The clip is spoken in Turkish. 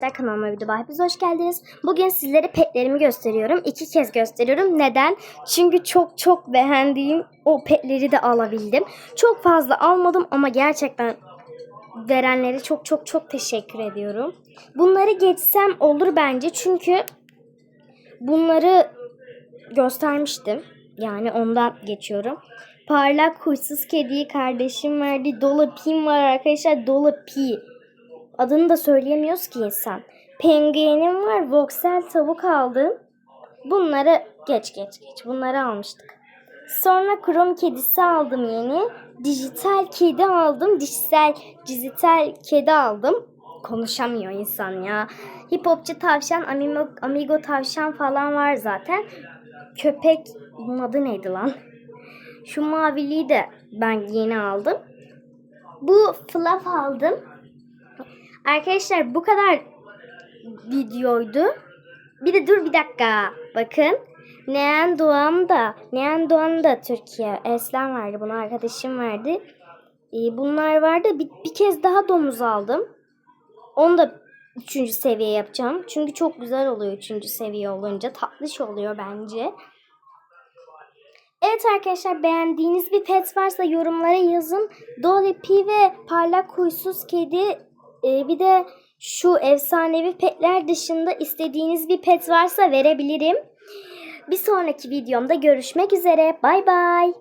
Arkadaşlar kanalıma videoma hepiniz hoş geldiniz. Bugün sizlere petlerimi gösteriyorum. İki kez gösteriyorum. Neden? Çünkü çok çok beğendiğim o petleri de alabildim. Çok fazla almadım ama gerçekten verenlere çok çok çok teşekkür ediyorum. Bunları geçsem olur bence çünkü bunları göstermiştim. Yani ondan geçiyorum. Parlak huysuz kediyi kardeşim verdi. Dola Pim var arkadaşlar. Dola Pi. Adını da söyleyemiyoruz ki insan. Penguenim var. Voxel tavuk aldım. Bunları geç geç geç. Bunları almıştık. Sonra krom kedisi aldım yeni. Dijital kedi aldım. Dijital, dijital kedi aldım. Konuşamıyor insan ya. Hip tavşan, amigo, amigo tavşan falan var zaten. Köpek, bunun adı neydi lan? Şu maviliği de ben yeni aldım. Bu fluff aldım. Arkadaşlar bu kadar videoydu. Bir de dur bir dakika. Bakın. Neyen Doğan da Neyen Doğan da Türkiye. Eslem verdi. Bunu arkadaşım verdi. Ee, bunlar vardı. Bir, bir kez daha domuz aldım. Onu da üçüncü seviye yapacağım. Çünkü çok güzel oluyor üçüncü seviye olunca. Tatlış oluyor bence. Evet arkadaşlar beğendiğiniz bir pet varsa yorumlara yazın. Dolly P ve parlak huysuz kedi e, bir de şu efsanevi petler dışında istediğiniz bir pet varsa verebilirim. Bir sonraki videomda görüşmek üzere. Bay bay.